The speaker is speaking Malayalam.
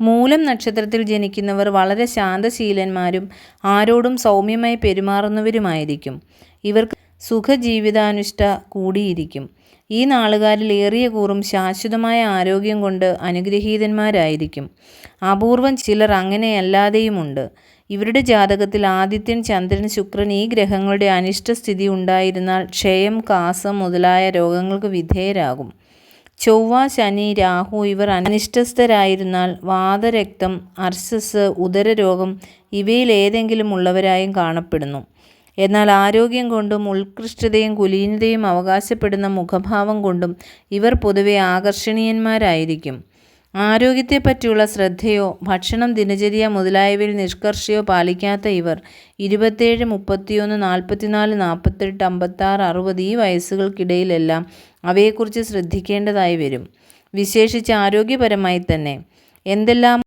മൂലം നക്ഷത്രത്തിൽ ജനിക്കുന്നവർ വളരെ ശാന്തശീലന്മാരും ആരോടും സൗമ്യമായി പെരുമാറുന്നവരുമായിരിക്കും. ഇവർക്ക് സുഖജീവിതാനുഷ്ഠ കൂടിയിരിക്കും. ഈ നാളുകാരിൽ ഏറിയ കൂറും ശാശ്വതമായ ആരോഗ്യം കൊണ്ട് അനുഗ്രഹീതന്മാരായിരിക്കും. അപൂർവം ചിലർ അങ്ങനെയല്ലാതെയുമുണ്ട്. ഇവരുടെ ജാതകത്തിൽ ആദിത്യൻ ചന്ദ്രൻ ശുക്രൻ ഈ ഗ്രഹങ്ങളുടെ അനിഷ്ടസ്ഥിതി ഉണ്ടായിരുന്നാൽ ക്ഷയം കാസം മുതലായ രോഗങ്ങൾക്ക് വിധേയരാകും. ചൊവ്വ ശനി രാഹു ഇവർ അനിഷ്ടസ്ഥരായിരുന്നാൽ വാതരക്തം അർശസ് ഉദരരോഗം ഇവയിൽ ഏതെങ്കിലും ഉള്ളവരായും കാണപ്പെടുന്നു. എന്നാൽ ആരോഗ്യം കൊണ്ടും ഉത്കൃഷ്ടതയും കുലീനതയും അവകാശപ്പെടുന്ന മുഖഭാവം കൊണ്ടും ഇവർ പൊതുവെ ആകർഷണീയന്മാരായിരിക്കും. ആരോഗ്യത്തെപ്പറ്റിയുള്ള ശ്രദ്ധയോ ഭക്ഷണം ദിനചര്യ മുതലായവയിൽ നിഷ്കർഷയോ പാലിക്കാത്ത ഇവർ ഇരുപത്തേഴ് മുപ്പത്തിയൊന്ന് നാൽപ്പത്തിനാല് നാൽപ്പത്തെട്ട് അമ്പത്താറ് അറുപത് ഈ വയസ്സുകൾക്കിടയിലെല്ലാം അവയെക്കുറിച്ച് ശ്രദ്ധിക്കേണ്ടതായി വരും. വിശേഷിച്ച് ആരോഗ്യപരമായി തന്നെ എന്തെല്ലാം